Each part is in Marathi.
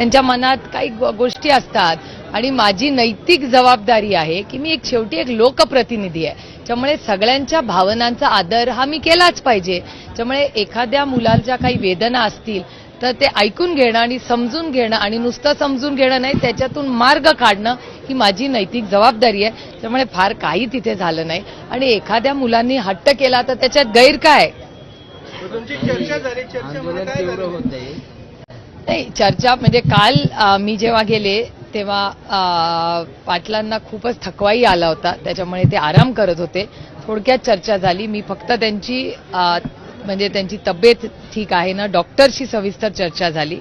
त्यांच्या मनात काही गोष्टी असतात. आणि माझी नैतिक जबाबदारी आहे की मी एक शेवटी एक लोकप्रतिनिधी आहे. त्यामुळे सगळ्यांच्या भावनांचा आदर हा मी केलाच पाहिजे. त्यामुळे एखाद्या मुलाच्या काही वेदना असतील तर ते ऐकून घेणं आणि समजून घेणं आणि नुसतं समजून घेणं नाही त्याच्यातून मार्ग काढणं ही माझी नैतिक जबाबदारी आहे. त्यामुळे फार काही तिथे झालं नाही. आणि एखाद्या मुलांनी हट्ट केला तर त्याच्यात गैर काय? तुमची चर्चा झाली. चर्चेमध्ये काय नाही चर्चा म्हणजे काल मी जेव्हा गेले तेव्हा पाटलांना खूपच थकवाई आला होता. त्याच्यामुळे ते आराम करत होते. थोडक्यात चर्चा झाली. मी फक्त त्यांची म्हणजे त्यांची तब्येत ठीक आहे ना डॉक्टरशी सविस्तर चर्चा झाली.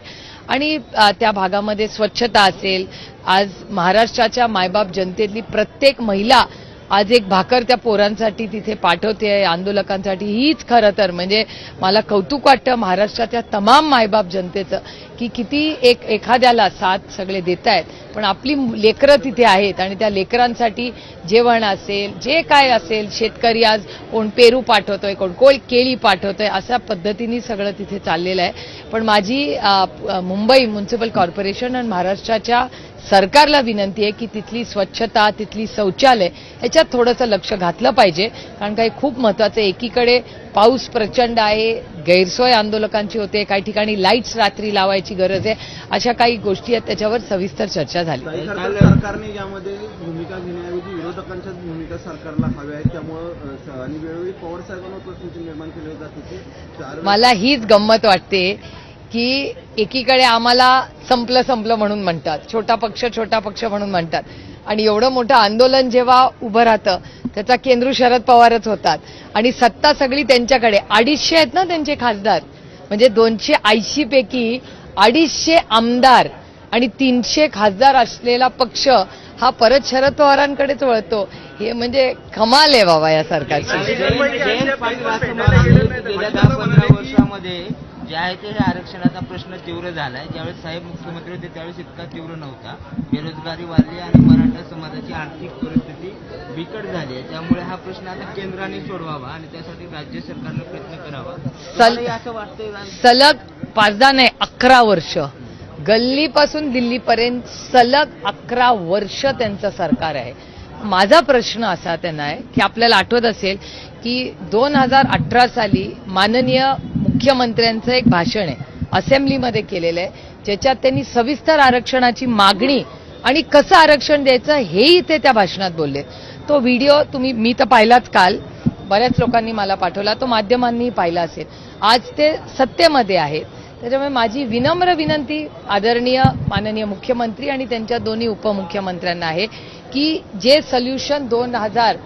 आणि त्या भागामध्ये स्वच्छता असेल. आज महाराष्ट्राच्या मायबाप जनतेतली प्रत्येक महिला आज एक भाकर त्या पोरांसाठी तिथे पाठवते आहे आंदोलकांसाठी. हीच खरं तर म्हणजे मला कौतुक वाटतं महाराष्ट्राच्या तमाम मायबाप जनतेचं की किती एक एखाद्याला साथ सगळे देत आहेत पण आपली लेकरं तिथे आहेत आणि त्या लेकरांसाठी जेवण असेल जे काय असेल शेतकरी आज कोण पेरू पाठवतोय कोण कोण केळी पाठवतोय अशा पद्धतीने सगळं तिथे चाललेलं आहे. पण माझी मुंबई म्युन्सिपल कॉर्पोरेशन आणि महाराष्ट्राच्या सरकारला विनंती आहे की तिथली स्वच्छता तिथली शौचालय ह्याच्यात थोडंसं लक्ष घातलं पाहिजे. कारण काही खूप महत्वाचं एकीकडे पाऊस प्रचंड आहे गैरसोय आंदोलकांची होते काही ठिकाणी लाईट्स रात्री लावायची गरज आहे. अशा काही गोष्टी आहेत त्याच्यावर सविस्तर चर्चा झाली. सरकारने यामध्ये भूमिका घेण्याऐवजी विरोधकांच्याच भूमिका सरकारला हव्या आहेत. त्यामुळं आणि वेळोवेळी पवार साहेबांवर प्रश्न निर्माण केले जात होते. मला हीच गंमत वाटते की एकीकडे आम्हाला संपलं संपलं म्हणून म्हणतात. छोटा पक्ष छोटा पक्ष म्हणून म्हणतात. आणि एवढं मोठं आंदोलन जेव्हा उभं राहतं त्याचा केंद्र शरद पवारच होतात. आणि सत्ता सगळी त्यांच्याकडे. अडीचशे आहेत ना त्यांचे खासदार? म्हणजे दोनशे ऐंशी पैकी अडीचशे आमदार आणि तीनशे खासदार असलेला पक्ष हा परत शरद पवारांकडेच वळतो. हे म्हणजे कमाल आहे बाबा या सरकारची जे आहे ते हे आरक्षणाचा प्रश्न तीव्र झालाय. ज्यावेळेस साहेब मुख्यमंत्री होते त्यावेळेस इतका तीव्र नव्हता. बेरोजगारी वाढली आणि मराठा समाजाची आर्थिक परिस्थिती बिकट झाली आहे. त्यामुळे हा प्रश्न आता केंद्राने सोडवावा आणि त्यासाठी राज्य सरकारने प्रयत्न करावा. असं वाटतंय? सलग पाचदा नाही अकरा वर्ष. गल्लीपासून दिल्लीपर्यंत सलग अकरा वर्ष त्यांचं सरकार आहे. माझा प्रश्न असा त्यांना आहे की आपल्याला आठवत असेल की दोन हजार अठरा साली माननीय मुख्यमंत्र्यांचं एक भाषण आहे. असेंब्लीमध्ये केलेलं आहे. ज्याच्यात त्यांनी सविस्तर आरक्षणाची मागणी आणि कसं आरक्षण द्यायचं हेही ते त्या भाषणात बोलले तो व्हिडिओ तुम्ही मी तर पाहिलाच काल. बऱ्याच लोकांनी मला पाठवला. तो माध्यमांनीही पाहिला असेल. आज ते सत्तेमध्ये आहेत त्याच्यामुळे माझी विनम्र विनंती आदरणीय माननीय मुख्यमंत्री आणि त्यांच्या दोन्ही उपमुख्यमंत्र्यांना आहे की जे सोल्युशन दोन हजार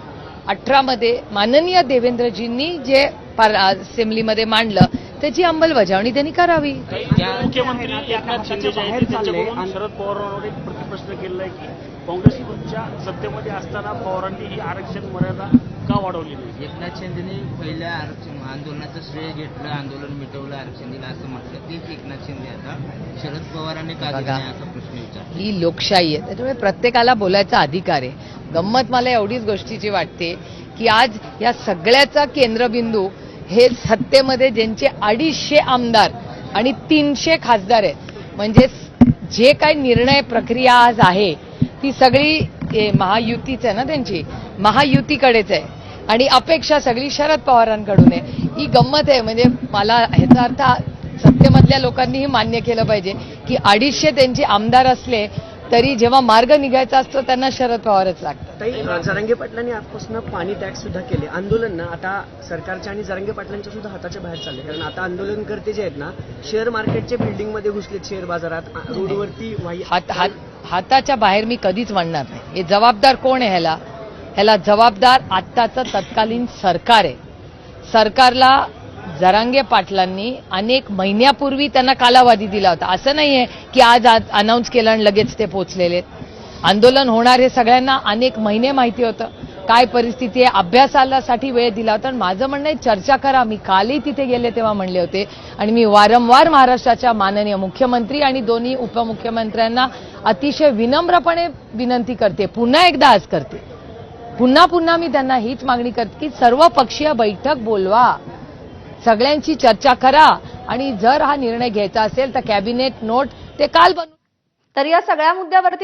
अठरामध्ये माननीय देवेंद्रजींनी जे पार- असेंब्लीमध्ये मांडलं त्याची अंमलबजावणी त्यांनी करावी. ज्या- मुख्यमंत्री एकनाथ शिंदे जे आहेत त्यांच्याकडून शरद पवारांवर एक प्रतिप्रश्न केलेला आहे की काँग्रेसच्या सत्तेमध्ये असताना पवारांनी ही आरक्षण मर्यादा का वाढवली नाही? एकनाथ शिंदेने पहिल्या आरक्षण आंदोलनाचं श्रेय घेतलं आंदोलन मिटवलं आरक्षण दिलं असं म्हटलं. तेच एकनाथ शिंदे आता शरद पवारांनी का असा प्रश्न विचारला ही लोकशाही आहे. त्याच्यामुळे प्रत्येकाला बोलायचा अधिकार आहे. गंमत मला एवढीच गोष्टीची वाटते की आज या सगळ्याचा केंद्रबिंदू हे सत्तेमध्ये ज्यांचे अडीचशे आमदार आणि तीनशे खासदार आहेत. म्हणजे जे काही निर्णय प्रक्रिया आज आहे ती सगळी ए, महायुतीच आहे ना त्यांची? महायुतीकडेच आहे. आणि अपेक्षा सगळी शरद पवारांकडून आहे. ही गंमत आहे. म्हणजे मला ह्याचा अर्थ सत्तेमधल्या लोकांनीही मान्य केलं पाहिजे की अडीचशे त्यांचे आमदार असले तरी जेव्हा मार्ग निघायचा असतो त्यांना शरद पवारच लागतात. ताई जरांगे पाटलांनी आजपासून पाणी टॅक्स सुद्धा केले. आंदोलन ना आता सरकारच्या आणि जरांगे पाटलांच्या सुद्धा हाताच्या बाहेर चालले. कारण आता आंदोलनकर्ते जे आहेत ना शेअर मार्केटच्या बिल्डिंगमध्ये घुसलेत शेअर बाजारात. रोडवरती हात हात हाताच्या बाहेर मी कधीच म्हणणार नाही. हे जबाबदार कोण आहे ह्याला? ह्याला जबाबदार आत्ताचं तत्कालीन सरकार आहे. सरकारला जरांगे पाटलांनी अनेक महिन्यापूर्वी त्यांना कालावधी दिला होता. असं नाही आहे की आज आज अनाऊन्स केलं आणि लगेच ते पोचलेले आहेत. आंदोलन होणार हे सगळ्यांना अनेक महिने माहिती होतं. काय परिस्थिती आहे? अभ्यासालासाठी वेळ दिला होता आणि माझं म्हणणं आहे चर्चा करा. मी कालही तिथे गेले तेव्हा म्हणले होते. आणि मी वारंवार महाराष्ट्राच्या माननीय मुख्यमंत्री आणि दोन्ही उपमुख्यमंत्र्यांना अतिशय विनम्रपणे विनंती करते. पुन्हा एकदा आज करते. पुन्हा पुन्हा मी त्यांना हीच मागणी करते की सर्व पक्षीय बैठक बोलवा. सगळ्यांची चर्चा करा. आणि जर हा निर्णय घ्यायचा असेल तर कॅबिनेट नोट ते काल बनवून तर या सगळ्या मुद्द्यावरती